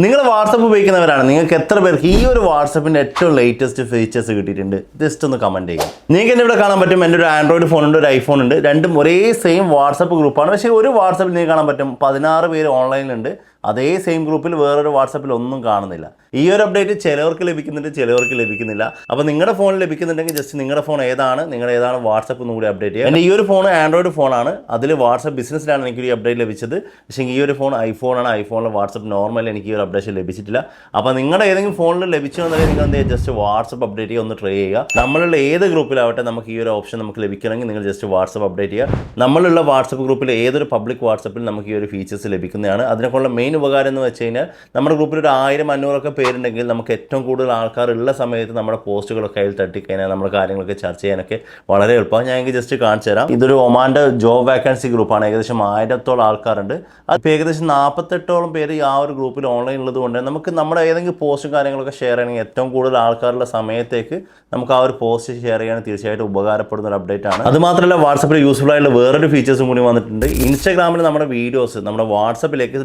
നിങ്ങൾ വാട്സപ്പ് ഉപയോഗിക്കുന്നവരാണ്. നിങ്ങൾക്ക് എത്ര പേർക്ക് ഈ ഒരു വാട്സപ്പിന്റെ ഏറ്റവും ലേറ്റസ്റ്റ് ഫീച്ചേഴ്സ് കിട്ടിയിട്ടുണ്ട്? ജസ്റ്റ് ഒന്ന് കമന്റ് ചെയ്യുക. നിങ്ങൾക്ക് എന്നെ ഇവിടെ കാണാൻ പറ്റും. എന്റെ ഒരു ആൻഡ്രോയിഡ് ഫോണുണ്ട് ഒരു ഐഫോൺ ഉണ്ട്. രണ്ടും ഒരേ സെയിം വാട്സപ്പ് ഗ്രൂപ്പാണ് പക്ഷേ ഒരു വാട്സപ്പിൽ നിങ്ങൾക്ക് കാണാൻ പറ്റും. പതിനാറ് പേര് ഓൺലൈനിലുണ്ട് അതേ സെയിം ഗ്രൂപ്പിൽ വേറൊരു വാട്സപ്പിൽ ഒന്നും കാണുന്നില്ല. ഈ ഒരു അപ്ഡേറ്റ് ചിലവർക്ക് ലഭിക്കുന്നുണ്ട് ചിലവർക്ക് ലഭിക്കുന്നില്ല. അപ്പോൾ നിങ്ങളുടെ ഫോണിൽ ലഭിക്കുന്നുണ്ടെങ്കിൽ ജസ്റ്റ് നിങ്ങളുടെ ഫോൺ ഏതാണ് നിങ്ങളുടെ ഏതാണ് വാട്സപ്പ് ഒന്നും കൂടി അപ്ഡേറ്റ് ചെയ്യുക. എന്റെ ഈ ഒരു ഫോൺ ആൻഡ്രോയിഡ് ഫോണാണ് അതിൽ വാട്സപ്പ് ബിസിനസ്സിലാണ് എനിക്ക് ഈ അപ്ഡേറ്റ് ലഭിച്ചത്. പക്ഷേ ഈ ഒരു ഫോൺ ഐഫോണാണ് ഐഫോണിൽ വാട്സപ്പ് നോർമൽ എനിക്ക് ഈ ഒരു അപ്ഡേഷൻ ലഭിച്ചിട്ടില്ല. അപ്പോൾ നിങ്ങളുടെ ഏതെങ്കിലും ഫോണിൽ ലഭിച്ചുവെന്നുണ്ടെങ്കിൽ നിങ്ങൾ എന്ത് ജസ്റ്റ് വാട്സപ്പ് അപ്ഡേറ്റ് ചെയ്യുക ഒന്ന് ട്രൈ ചെയ്യുക. നമ്മളുള്ള ഏത് ഗ്രൂപ്പിലാവട്ടെ നമുക്ക് ഈ ഒരു ഓപ്ഷൻ നമുക്ക് ലഭിക്കണമെങ്കിൽ നിങ്ങൾ ജസ്റ്റ് വാട്സപ്പ് അപ്ഡേറ്റ് ചെയ്യുക. നമ്മളുള്ള വാട്സപ്പ് ഗ്രൂപ്പിൽ ഏതൊരു പബ്ലിക് വാട്സപ്പിൽ നമുക്ക് ഈ ഒരു ഫീച്ചേഴ്സ് ലഭിക്കുന്നതാണ്. അതിനെക്കുള്ള മെയിൻ ഉപകാരം എന്ന് വെച്ച് കഴിഞ്ഞാൽ നമ്മുടെ ഗ്രൂപ്പിൽ ഒരു ആയിരം അഞ്ഞൂറൊക്കെ പേരുണ്ടെങ്കിൽ നമുക്ക് ഏറ്റവും കൂടുതൽ ആൾക്കാർ ഉള്ള സമയത്ത് നമ്മുടെ പോസ്റ്റുകളൊക്കെ അതിൽ തട്ടിക്കഴിഞ്ഞാൽ നമ്മുടെ കാര്യങ്ങളൊക്കെ ചർച്ച ചെയ്യാനൊക്കെ വളരെ എളുപ്പമാണ് ഞാൻ എനിക്ക് ജസ്റ്റ് കാണിച്ചു തരാം. ഇതൊരു ഒമാന്റെ ജോബ് വാക്കൻസി ഗ്രൂപ്പാണ്. ഏകദേശം ആയിരത്തോളം ആൾക്കാരുണ്ട്. അത് ഏകദേശം നാൽപ്പത്തെട്ടോളം പേര് ആ ഒരു ഗ്രൂപ്പിൽ ഓൺലൈൻ ഉള്ളത് കൊണ്ട് നമുക്ക് നമ്മുടെ ഏതെങ്കിലും പോസ്റ്റും കാര്യങ്ങളൊക്കെ ഷെയർ ചെയ്യണമെങ്കിൽ ഏറ്റവും കൂടുതൽ ആൾക്കാരുള്ള സമയത്തേക്ക് നമുക്ക് ആ ഒരു പോസ്റ്റ് ഷെയർ ചെയ്യാൻ തീർച്ചയായിട്ടും ഉപകാരപ്പെടുന്ന ഒരു അപ്ഡേറ്റ് ആണ്. അത് മാത്രമല്ല വാട്സപ്പിൽ യൂസ്ഫുൾ ആയിട്ടുള്ള വേറൊരു ഫീച്ചേഴ്സും കൂടി വന്നിട്ടുണ്ട്. ഇൻസ്റ്റാഗ്രാമിൽ നമ്മുടെ വീഡിയോസ് നമ്മുടെ വാട്സപ്പിലേക്ക്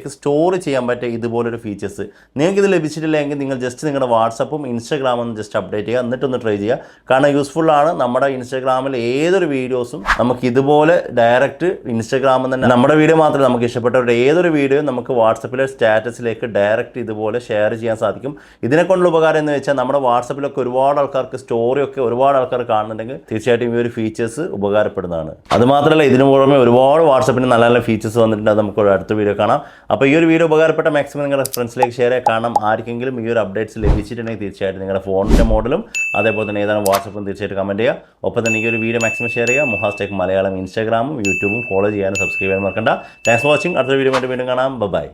ഡയറക്റ്റേക്ക് സ്റ്റോർ ചെയ്യാൻ പറ്റിയ ഇതുപോലൊരു ഫീച്ചേഴ്സ് നിങ്ങൾക്ക് ഇത് ലഭിച്ചിട്ടില്ലെങ്കിൽ നിങ്ങൾ ജസ്റ്റ് നിങ്ങളുടെ വാട്സപ്പും ഇൻസ്റ്റാഗ്രാമും ജസ്റ്റ് അപ്ഡേറ്റ് ചെയ്യുക എന്നിട്ടൊന്ന് ട്രൈ ചെയ്യുക. കാരണം യൂസ്ഫുൾ ആണ്. നമ്മുടെ ഇൻസ്റ്റാഗ്രാമിൽ ഏതൊരു വീഡിയോസും നമുക്ക് ഇതുപോലെ ഡയറക്റ്റ് ഇൻസ്റ്റാഗ്രാമിൽ തന്നെ നമ്മുടെ വീഡിയോ മാത്രമേ നമുക്ക് ഇഷ്ടപ്പെട്ടവരുടെ ഏതൊരു വീഡിയോ നമുക്ക് വാട്സപ്പിലെ സ്റ്റാറ്റസിലേക്ക് ഡയറക്റ്റ് ഇതുപോലെ ഷെയർ ചെയ്യാൻ സാധിക്കും. ഇതിനെക്കൊണ്ടുള്ള ഉപകാരം എന്ന് വെച്ചാൽ നമ്മുടെ വാട്സപ്പിലൊക്കെ ഒരുപാട് ആൾക്കാർക്ക് സ്റ്റോറിയൊക്കെ ഒരുപാട് ആൾക്കാർ കാണുന്നുണ്ടെങ്കിൽ തീർച്ചയായിട്ടും ഈ ഒരു ഫീച്ചേഴ്സ് ഉപകാരപ്പെടുന്നതാണ്. അതുമാത്രമല്ല ഇതിനു പുറമെ ഒരുപാട് വാട്സപ്പിന് നല്ല നല്ല ഫീച്ചേഴ്സ് വന്നിട്ടുണ്ട്. അത് നമുക്ക് അടുത്ത വീഡിയോ കാണാം. അപ്പോൾ ഈ ഒരു വീഡിയോ ഉപകാരപ്പെട്ട മാക്സിമം നിങ്ങളുടെ ഫ്രണ്ട്സിലേക്ക് ഷെയർ കാരണം ആർക്കെങ്കിലും ഈ ഒരു അപ്ഡേറ്റ്സ് ലഭിച്ചിട്ടുണ്ടെങ്കിൽ തീർച്ചയായിട്ടും നിങ്ങളുടെ ഫോണിന്റെ മോഡലും അതേപോലെ തന്നെ ഏതാണ് വാട്സപ്പും തീർച്ചയായിട്ടും കമന്റ് ചെയ്യുക. ഒപ്പം തന്നെ ഈ ഒരു വീഡിയോ മാക്സിമം ഷെയർ ചെയ്യുക. മുഹാസ്റ്റേക്ക് മലയാളം ഇൻസ്റ്റാഗ്രാമും യൂട്യൂബും ഫോളോ ചെയ്യാനും സബ്സ്ക്രൈബ് ചെയ്യാനും മറക്കണ്ട. താങ്ക്സ് ഫോർ വാച്ചിങ് അടുത്ത വീഡിയോ വീണ്ടും കാണാം. ബൈ